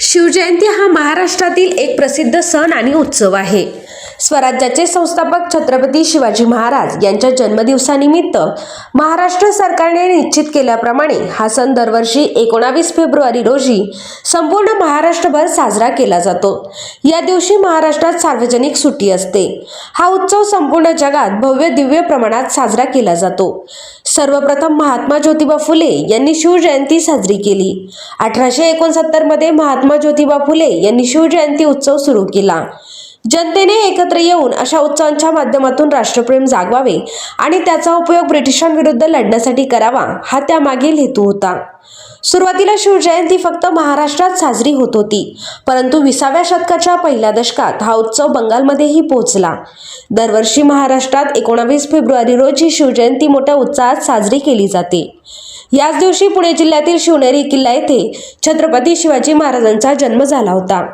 शिवजयंती हा महाराष्ट्रातील एक प्रसिद्ध सण आणि उत्सव आहे. स्वराज्याचे संस्थापक छत्रपती शिवाजी महाराज यांच्या जन्मदिवसानिमित्त महाराष्ट्र सरकारने निश्चित केल्याप्रमाणे हा सण दरवर्षी एकोणावीस फेब्रुवारी रोजी संपूर्ण महाराष्ट्रभर साजरा केला जातो. या दिवशी महाराष्ट्रात सार्वजनिक सुट्टी असते. हा उत्सव संपूर्ण जगात भव्य दिव्य प्रमाणात साजरा केला जातो. सर्वप्रथम महात्मा ज्योतिबा फुले यांनी शिवजयंती साजरी केली. अठराशे एकोणसत्तरमध्ये महात्मा ज्योतिबा फुले यांनी शिवजयंती उत्सव सुरू केला. जनतेने एकत्र येऊन अशा उत्सवांच्या माध्यमातून राष्ट्रप्रेम जागवावे आणि त्याचा उपयोग ब्रिटिशांविरुद्ध लढण्यासाठी करावा हा त्यामागील हेतू होता. सुरुवातीला शिवजयंती फक्त महाराष्ट्रात साजरी होत होती परंतु विसाव्या शतकाच्या पहिल्या दशकात हा उत्सव बंगालमध्येही पोहोचला. दरवर्षी महाराष्ट्रात एकोणावीस फेब्रुवारी रोजी शिवजयंती मोठ्या उत्साहात साजरी केली जाते. याच दिवशी पुणे जिल्ह्यातील शिवनेरी किल्ला येथे छत्रपती शिवाजी महाराजांचा जन्म झाला होता.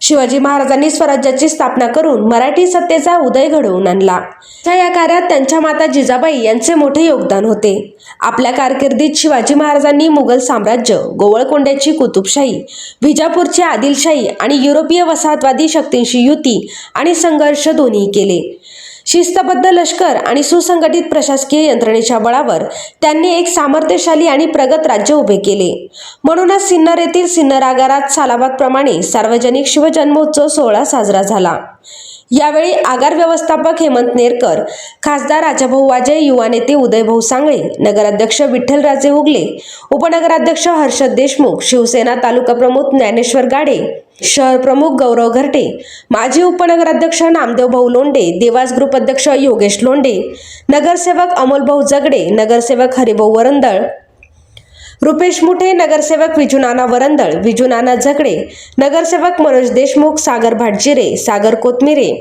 शिवाजी महाराजांनी स्वराज्याची स्थापना करून मराठी सत्तेचा उदय घडवून आणला. त्या या कार्यात त्यांच्या माता जिजाबाई यांचे मोठे योगदान होते. आपल्या कारकिर्दीत शिवाजी महाराजांनी मुघल साम्राज्य गोवळकोंड्याची कुतुबशाही विजापूरची आदिलशाही आणि युरोपीय वसाहतवादी शक्तींशी युती आणि संघर्ष दोन्ही केले. शिस्तबद्ध लष्कर आणि सुसंघटित प्रशासकीय यंत्रणेच्या बळावर त्यांनी एक सामर्थ्यशाली आणि प्रगत राज्य उभे केले. म्हणूनच सिन्नर येथील सिन्नर आगारात सालाबादप्रमाणे सार्वजनिक शिवजन्मोत्सव सोहळा साजरा झाला. यावेळी आगार व्यवस्थापक हेमंत नेरकर खासदार राजाभाऊ वाजे युवा नेते उदयभाऊ सांगळे नगराध्यक्ष विठ्ठलराजे हुगले उपनगराध्यक्ष हर्षद देशमुख शिवसेना तालुका प्रमुख ज्ञानेश्वर गाडे शहर प्रमुख गौरव घरटे माजी उपनगराध्यक्ष नामदेव भाऊ लोंडे देवास ग्रुप अध्यक्ष योगेश लोंडे नगरसेवक अमोलभाऊ जगडे नगरसेवक हरिभाऊ वरंदळ रुपेश मुठे नगरसेवक विजुनाना वरंदळ विजुनाना झगडे नगरसेवक मनोज देशमुख सागर भाटजिरे सागर कोतमिरे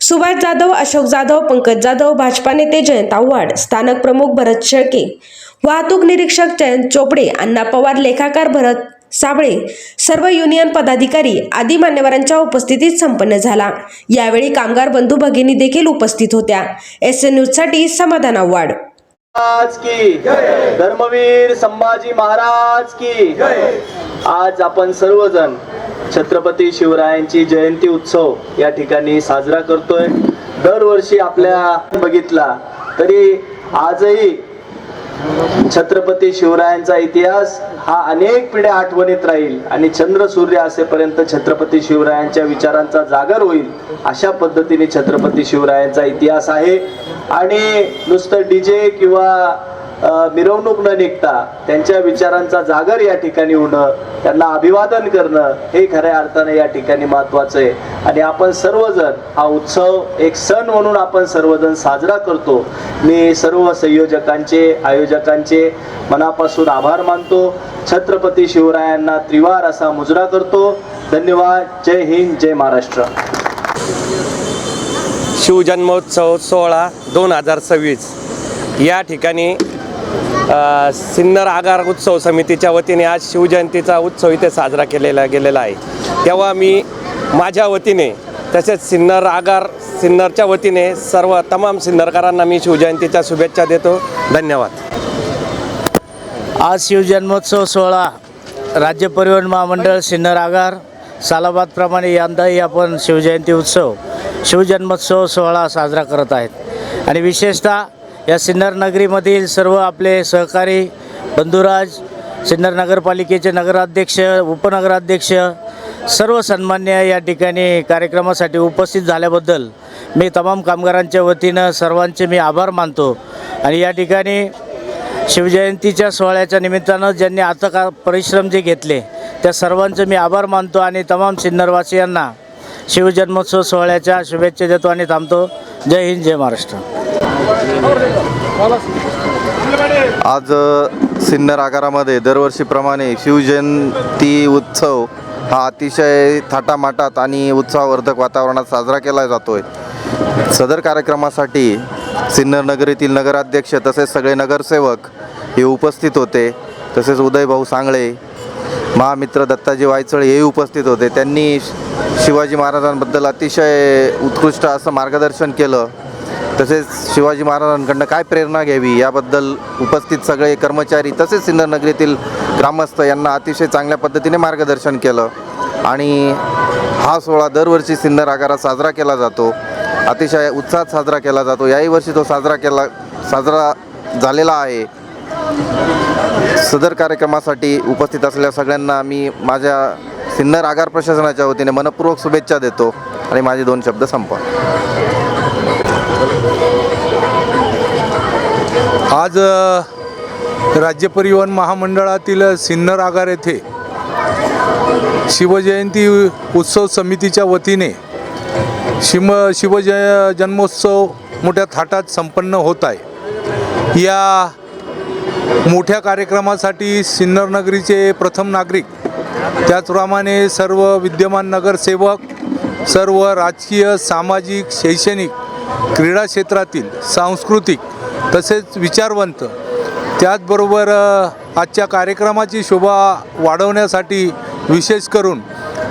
सुभाष जाधव अशोक जाधव पंकज जाधव भाजपा नेते जयंत आव्हाड स्थानक प्रमुख भरत शेळके वाहतूक निरीक्षक जयंत चोपडे अण्णा पवार लेखाकार भरत साबळे सर्व युनियन पदाधिकारी आदी मान्यवरांच्या उपस्थितीत संपन्न झाला. यावेळी कामगार बंधू भगिनी देखील उपस्थित होत्या. एस एन न्यूजसाठी समाधान आव्हाड. आज की धर्मवीर संभाजी महाराज की आज आपण सर्वजण छत्रपती शिवरायांची जयंती उत्सव या ठिकाणी साजरा करतोय. दरवर्षी आपल्या बघितला तरी आजही छत्रपती शिवरायांचा इतिहास हा अनेक पिढ्या आठवणीत राहील आणि चंद्र सूर्य असेपर्यंत छत्रपती शिवरायांच्या विचारांचा जागर होईल अशा पद्धतीने छत्रपती शिवरायांचा इतिहास आहे. आणि नुसतं डीजे किंवा मिरवणूक न निघता त्यांच्या विचारांचा जागर या ठिकाणी होणं त्यांना अभिवादन करणं हे खऱ्या अर्थाने या ठिकाणी महत्वाचं आहे. आणि आपण सर्वजण हा उत्सव एक सण म्हणून आपण सर्वजण साजरा करतो. मी सर्व संयोजकांचे आयोजकांचे मनापासून आभार मानतो. छत्रपती शिवरायांना त्रिवार असा मुजरा करतो. धन्यवाद. जय हिंद जय महाराष्ट्र. शिवजन्मोत्सव सोहळा दोन हजार सव्वीस. या ठिकाणी सिन्नर आगार उत्सव समितीच्या वतीने आज शिवजयंतीचा उत्सव इथे साजरा केलेला गेलेला आहे. तेव्हा मी माझ्या वतीने तसेच सिन्नर आगार सिन्नरच्या वतीने सर्व तमाम सिन्नरकरांना मी शिवजयंतीच्या शुभेच्छा देतो. धन्यवाद. आज शिवजन्मोत्सव सोहळा राज्य परिवहन महामंडळ सिन्नर आगार सालाबादप्रमाणे यंदाही आपण शिवजयंती उत्सव शिवजन्मोत्सव सोहळा साजरा करत आहेत. आणि विशेषतः या सिन्नर नगरीमधील सर्व आपले सहकारी बंधुराज सिन्नर नगरपालिकेचे नगराध्यक्ष उपनगराध्यक्ष सर्व सन्मान्य या ठिकाणी कार्यक्रमासाठी उपस्थित झाल्याबद्दल मी तमाम कामगारांच्या वतीनं सर्वांचे मी आभार मानतो. आणि या ठिकाणी शिवजयंतीच्या सोहळ्याच्या निमित्तानं ज्यांनी आता का परिश्रम जे घेतले त्या सर्वांचे मी आभार मानतो आणि तमाम सिन्नरवासियांना शिवजन्मोत्सव सोहळ्याच्या शुभेच्छा देतो आणि थांबतो. जय हिंद जय महाराष्ट्र. आज सिन्नर आगारामध्ये दरवर्षीप्रमाणे शिवजयंती उत्सव हा अतिशय थाटामाटात आणि उत्साहवर्धक वातावरणात साजरा केला जातो आहे सदर कार्यक्रमासाठी सिन्नर नगरीतील नगराध्यक्ष तसेच सगळे नगरसेवक हे उपस्थित होते. तसेच उदयभाऊ सांगळे महामित्र दत्ताजी वायचळ हेही उपस्थित होते. त्यांनी श- शिवाजी महाराजांबद्दल अतिशय उत्कृष्ट असं मार्गदर्शन केलं. तसेच शिवाजी महाराजांकडनं काय प्रेरणा घ्यावी याबद्दल उपस्थित सगळे कर्मचारी तसेच सिंधनगरीतील ग्रामस्थ यांना अतिशय चांगल्या पद्धतीने मार्गदर्शन केलं. आणि हा सोहळा दरवर्षी सिन्नर आगारात साजरा केला जातो. अतिशय उत्साहात साजरा केला जातो. याही वर्षी तो साजरा केला साजरा झालेला आहे. सदर कार्यक्रमासाठी उपस्थित असलेल्या सगळ्यांना मी माझ्या सिन्नर आगार प्रशासनाच्या वतीने मनपूर्वक शुभेच्छा देतो. आणि माझे दोन शब्द संपवा. आज राज्य परिवहन महामंडळातील सिन्नर आगार येथे शिवजयंती उत्सव समितीच्या वतीने शिम शिवजय जन्मोत्सव मोठ्या थाटात संपन्न होत आहे. या मोठ्या कार्यक्रमासाठी सिन्नर नगरीचे प्रथम नागरिक त्याचप्रमाणे सर्व विद्यमान नगरसेवक सर्व राजकीय सामाजिक शैक्षणिक क्रीडा क्षेत्रातील सांस्कृतिक तसेच विचारवंत त्याचबरोबर आजच्या कार्यक्रमाची शोभा वाढवण्यासाठी विशेष करून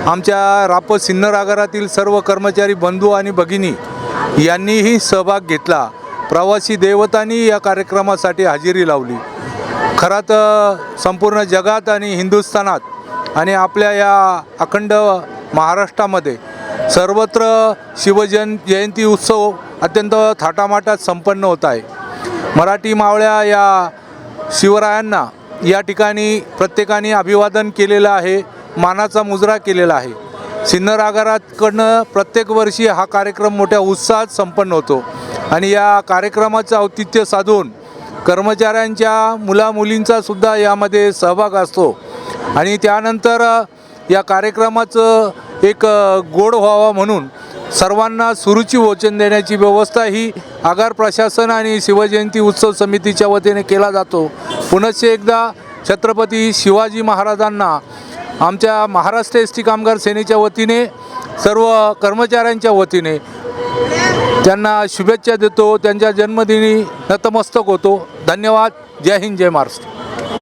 आमच्या राप सिन्नर आगारातील सर्व कर्मचारी बंधू आणि भगिनी यांनीही सहभाग घेतला. प्रवासी देवतांनी या कार्यक्रमासाठी हजेरी लावली. खरं तर संपूर्ण जगात आणि हिंदुस्थानात आणि आपल्या या अखंड महाराष्ट्रामध्ये सर्वत्र शिवजयं जयंती उत्सव अत्यंत थाटामाटात संपन्न होत आहे. मराठी मावळ्या या शिवरायांना या ठिकाणी प्रत्येकाने अभिवादन केलेलं आहे मानाचा मुजरा केलेला आहे. सिन्नर आगाराकडनं प्रत्येक वर्षी हा कार्यक्रम मोठ्या उत्साहात संपन्न होतो आणि या कार्यक्रमाचं औतिथ्य साधून कर्मचाऱ्यांच्या मुलामुलींचा सुद्धा यामध्ये सहभाग असतो. आणि त्यानंतर या कार्यक्रमाचं एक गोड व्हावा म्हणून सर्वांना सुरुची वचन देण्याची व्यवस्था ही आगार प्रशासन आणि शिवजयंती उत्सव समितीच्या वतीने केला जातो. पुनश्च एकदा छत्रपती शिवाजी महाराजांना आमच्या महाराष्ट्र एस टी कामगार सेनेच्या वतीने सर्व कर्मचाऱ्यांच्या वतीने त्यांना शुभेच्छा देतो. त्यांच्या जन्मदिनी नतमस्तक होतो. धन्यवाद. जय हिंद जय महाराष्ट्र.